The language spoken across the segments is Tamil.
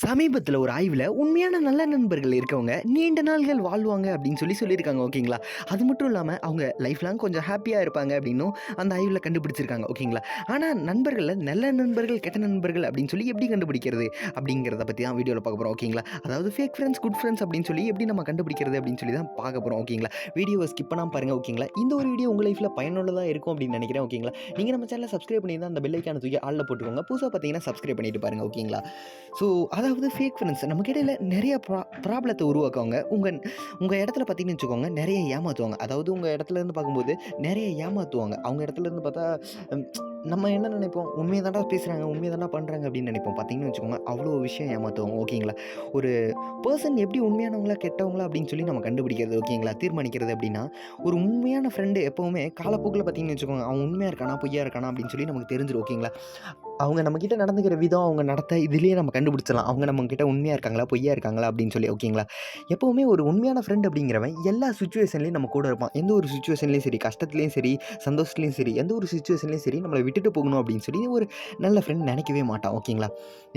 சமீபத்தில் ஒரு ஆய்வில் உண்மையான நல்ல நண்பர்கள் இருக்கவங்க நீண்ட நாள்கள் வாழ்வாங்க அப்படின்னு சொல்லி சொல்லியிருக்காங்க ஓகேங்களா? அது மட்டும் இல்லாமல் அவங்க லைஃப்லாம் கொஞ்சம் ஹாப்பியாக இருப்பாங்க அப்படின்னும் அந்த ஆய்வில் கண்டுபிடிச்சிருக்காங்க ஓகேங்களா? ஆனால் நண்பர்களில் நல்ல நண்பர்கள் கெட்ட நண்பர்கள் அப்படின்னு சொல்லி எப்படி கண்டுபிடிக்கிறது அப்படிங்கிறத பற்றி தான் வீடியோவில் பார்க்க போகிறோம் ஓகேங்களா? அதாவது ஃபேக் ஃப்ரெண்ட்ஸ் குட் ஃப்ரெண்ட்ஸ் அப்படின்னு சொல்லி எப்படி நம்ம கண்டுபிடிக்கிறது அப்படின்னு சொல்லி தான் பார்க்க போகிறோம் ஓகேங்களா? வீடியோவை ஸ்கிப் பண்ணாமல் பாருங்கள் ஓகேங்களா? இந்த ஒரு வீடியோ உங்கள் லைஃப்பில் பயனுள்ளதாக இருக்கும் அப்படின்னு நினைக்கிறேன் ஓகேங்களா? நீங்கள் நம்ம சேனலை சப்ஸ்கிரைப் பண்ணி தான் அந்த பெல்லைக்கான தூக்கி ஆளில் போட்டுக்கோங்க. புதுசாக பார்த்தீங்கன்னா சப்ஸ்கிரைப் பண்ணிட்டு பாருங்கள் ஓகேங்களா? ஸோ அதாவது ஃபேக் ஃப்ரெண்ட்ஸ் நமக்கு இடையில நிறைய ப்ரா ப்ராப்ளத்தை உருவாக்குவாங்க. உங்கள் உங்கள் இடத்துல பார்த்தீங்கன்னு வச்சுக்கோங்க நிறைய ஏமாற்றுவாங்க அதாவது உங்கள் இடத்துல இருந்து பார்க்கும்போது நிறைய ஏமாற்றுவாங்க அவங்க இடத்துல இருந்து பார்த்தா நம்ம என்ன நினைப்போம்? உண்மையை தாண்டா பேசுகிறாங்க உண்மையை தாண்டா பண்ணுறாங்க அப்படின்னு நினைப்போம். பார்த்தீங்கன்னு வச்சுக்கோங்க அவ்வளோ விஷயம் ஏமாற்றுவாங்க ஓகேங்களா? ஒரு பர்சன் எப்படி உண்மையானவங்களா கெட்டவங்களா அப்படின்னு சொல்லி நம்ம கண்டுபிடிக்கிறது ஓகேங்களா? தீர்மானிக்கிறது அப்படின்னா ஒரு உண்மையான ஃப்ரெண்டு எப்போவுமே காலப்போக்கில் பார்த்தீங்கன்னு வச்சுக்கோங்க அவன் உண்மையாக இருக்கானா பொய்யா இருக்கானா அப்படின்னு சொல்லி நமக்கு தெரிஞ்சிடும் ஓகேங்களா? அவங்க நம்மக்கிட்ட நடந்துக்கிற விதம் அவங்க நடத்த இதுலேயே நம்ம கண்டுபிடிச்சிடலாம். அவங்க நம்மக்கிட்ட உண்மையாக இருக்காங்களா பொய்யா இருக்காங்களா அப்படின்னு சொல்லி ஓகேங்களா? எப்போவுமே ஒரு உண்மையான ஃப்ரெண்ட் அப்படிங்கிறவன் எல்லா சுச்சுவேஷன்லையும் நம்ம கூட இருப்பான். எந்த ஒரு சுச்சுவேஷன்லையும் சரி கஷ்டத்துலேயும் சரி சந்தோஷத்துலேயும் சரி எந்த ஒரு சுச்சுவேஷன்லையும் சரி நம்மளை விட்டுட்டு போகணும் அப்படின்னு சொல்லி ஒரு நல்ல ஃப்ரெண்ட் நினைக்கவே மாட்டான் ஓகேங்களா?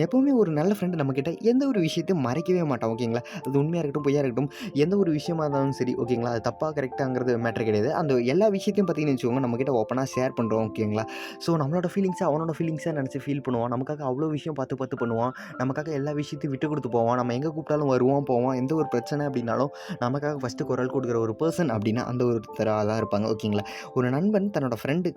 எப்போவுமே ஒரு நல்ல ஃப்ரெண்டு நம்மக்கிட்ட எந்த ஒரு விஷயத்தையும் மறைக்கவே மாட்டான் ஓகேங்களா? அது உண்மையாக இருக்கட்டும் பொய்யா இருக்கட்டும் எந்த ஒரு விஷயமா இருந்தாலும் சரி ஓகேங்களா? அது தப்பாக கரெக்டாங்கிறது மேட்ரு கிடையாது. அந்த எல்லா விஷயத்தையும் பார்த்தீங்கன்னு வச்சுக்கோங்க நம்மக்கிட்ட ஓப்பனாக ஷேர் பண்ணுறோம் ஓகேங்களா? ஸோ நம்மளோட ஃபீலிங்ஸை அவனோட ஃபீலிங்ஸாக நினச்சி ஃபீல் பண்ணுவான். நமக்காக அவ்வளோ விஷயம் பார்த்து பார்த்து பண்ணுவான். நமக்காக எல்லா எல்லா விஷயத்தையும் விட்டு கொடுத்து போவோம் நம்ம எங்கே கூப்பிட்டாலும் வருவோம் போவோம் எந்த ஒரு பிரச்சனை அப்படின்னாலும் நமக்காக ஃபஸ்ட்டு குரல் கொடுக்குற ஒரு பர்சன் அப்படின்னா அந்த ஒருத்தராக தான் இருப்பாங்க. ஓகேங்களா? ஒரு நண்பன் தன்னோட ஃப்ரெண்டு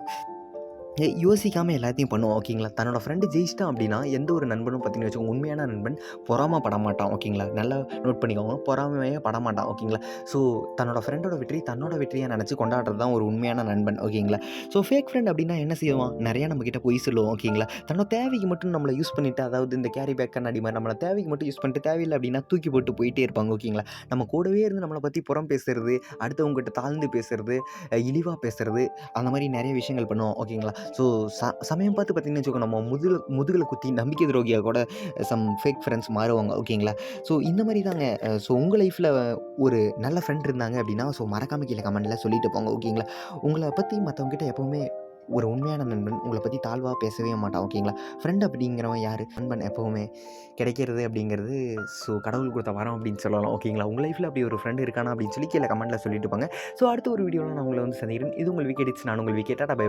யோசிக்காமல் எல்லாத்தையும் பண்ணுவோம் ஓகேங்களா தன்னோட ஃப்ரெண்டு ஜெயிச்சிட்டான் அப்படின்னா எந்த ஒரு நண்பனும் பார்த்தீங்கன்னு வச்சுக்கோங்க உண்மையான நண்பன் பொறாமல் பட மாட்டான் ஓகேங்களா நல்லா நோட் பண்ணிக்கோங்க பொறாமையே பட மாட்டான் ஓகேங்களா ஸோ தன்னோட ஃப்ரெண்டோட வெற்றி தன்னோட வெற்றியாக நினச்சி கொண்டாடுறது தான் ஒரு உண்மையான நண்பன் ஓகேங்களா ஸோ ஃபேக் ஃப்ரெண்ட் அப்படின்னா என்ன செய்வான்? நிறையா நம்மக்கிட்ட பொய் சொல்லுவோம் ஓகேங்களா தன்னோட தேவைக்கு மட்டும் நம்மளை யூஸ் பண்ணிவிட்டு அதாவது இந்த கேரி பேக் கண்ணாடி மாதிரி நம்மளை தேவைக்கு மட்டும் யூஸ் பண்ணிட்டு தேவையில்லை அப்படின்னா தூக்கி போட்டு போயிட்டே இருப்பாங்க ஓகேங்களா நம்ம கூடவே இருந்து நம்மளை பற்றி புறம் பேசுறது அடுத்தவங்ககிட்ட தாழ்ந்து பேசுறது இழிவாக பேசுறது அந்த மாதிரி நிறைய விஷயங்கள் பண்ணுவோம் ஓகேங்களா ஸோ ச சமயம் பார்த்து பார்த்தீங்கன்னு வச்சுக்கோங்க நம்ம முதுகில் முதுகில் குத்தி நம்பிக்கை துரோகியாக கூட சம் ஃபேக் ஃப்ரெண்ட்ஸ் மாறுவாங்க ஓகேங்களா ஸோ இந்த மாதிரி தாங்க ஸோ உங்கள் லைஃப்பில் ஒரு நல்ல ஃப்ரெண்ட் இருந்தாங்க அப்படின்னா ஸோ மறக்காம கீழே கமெண்ட்டில் சொல்லிட்டு போங்க ஓகேங்களா உங்களை பற்றி மற்றவங்ககிட்ட எப்போவுமே ஒரு உண்மையான நண்பன் உங்களை பற்றி தாழ்வாக பேசவே மாட்டான் ஓகேங்களா ஃப்ரெண்ட் அப்படிங்கிறவன் யார்? நண்பன் எப்போவுமே கிடைக்கிறது அப்படிங்கிறது ஸோ கடவுள் கொடுத்த வரம் அப்படின்னு சொல்லலாம் ஓகேங்களா உங்கள் லைஃப்பில் அப்படி ஒரு ஃப்ரெண்ட் இருக்கானா அப்படின்னு சொல்லி கீழே கமெண்ட்டில் சொல்லிட்டு போங்க. ஸோ அடுத்த ஒரு வீடியோவில் நான் உங்களை வந்து சந்திக்கிறேன். இது உங்கள் விக்கெட் நான் உங்கள் விக்கெட்டாக பை